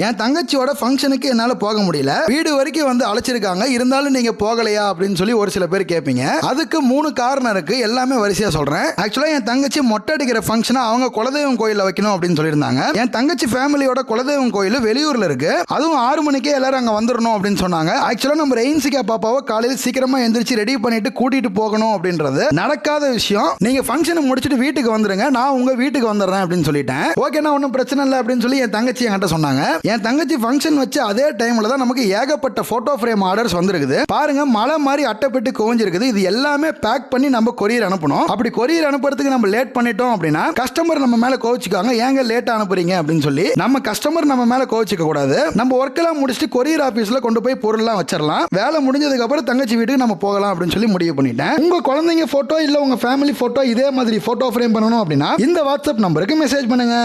என் தங்கச்சியோட ஃபங்க்ஷனுக்கு என்னால் போக முடியல. வீடு வரைக்கும் வந்து அழைச்சிருக்காங்க. இருந்தாலும் நீங்கள் போகலையா அப்படின்னு சொல்லி ஒரு சில பேர் கேட்பீங்க அதுக்கு மூணு காரணம் இருக்கு. எல்லாமே வரிசையாக சொல்கிறேன் ஆக்சுவலாக என் தங்கச்சி மொட்டை அடிக்கிற ஃபங்க்ஷனை அவங்க குலதெய்வம் கோயிலில் வைக்கணும் அப்படின்னு சொல்லியிருந்தாங்க. என் தங்கச்சி ஃபேமிலியோட குலதெய்வம் கோயில் வெளியூரில் இருக்கு. அதுவும் ஆறு மணிக்கே எல்லாரும் அங்கே வந்துடணும் அப்படின்னு சொன்னாங்க. ஆக்சுவலாக நம்ம ரெயின்சிகா பாப்பாவை காலையில் சீக்கிரமாக எந்திரிச்சு ரெடி பண்ணிட்டு கூட்டிட்டு போகணும் அப்படின்றது நடக்காத விஷயம். நீங்கள் ஃபங்க்ஷனை முடிச்சுட்டு வீட்டுக்கு வந்துருங்க. நான் உங்கள் வீட்டுக்கு வந்துடுறேன் அப்படின்னு சொல்லிட்டேன். ஓகேண்ணா ஒன்றும் பிரச்சனை இல்லை அப்படின்னு சொல்லி என் தங்கச்சி என்கிட்ட சொன்னாங்க. என் தங்கச்சி ஃபங்க்ஷன் வச்சு அதே டைம்ல தான் நமக்கு ஏகப்பட்ட போட்டோ ஃப்ரேம் ஆர்டர்ஸ் வந்திருக்குது. பாருங்க மலை மாதிரி அட்டைப்பட்டு குவிஞ்சிருக்குது. இது எல்லாமே பேக் பண்ணி நம்ம கொரியர் அனுப்பணும். அப்படி கொரியர் அனுப்புறதுக்கு நம்ம லேட் பண்ணிட்டோம் அப்படின்னா கஸ்டமர் நம்ம மேல கோவிச்சுக்காங்க ஏங்க லேட் அனுப்புறீங்க அப்படின்னு சொல்லி நம்ம கஸ்டமர் நம்ம மேல கோவிச்சுக்க கூடாது. நம்ம ஒர்க் எல்லாம் முடிச்சுட்டு கொரியர் ஆபீஸ்ல கொண்டு போய் பொருள்லாம் வச்சிடலாம். வேலை முடிஞ்சதுக்கு அப்புறம் தங்கச்சி வீட்டுக்கு நம்ம போகலாம் அப்படின்னு சொல்லி முடிவு பண்ணிட்டேன். உங்க குழந்தைங்க போட்டோ இல்ல உங்க ஃபேமிலி போட்டோ இதே மாதிரி போட்டோ ஃப்ரேம் பண்ணணும் அப்படின்னா இந்த வாட்ஸ்அப் நம்பருக்கு மெசேஜ் பண்ணுங்க.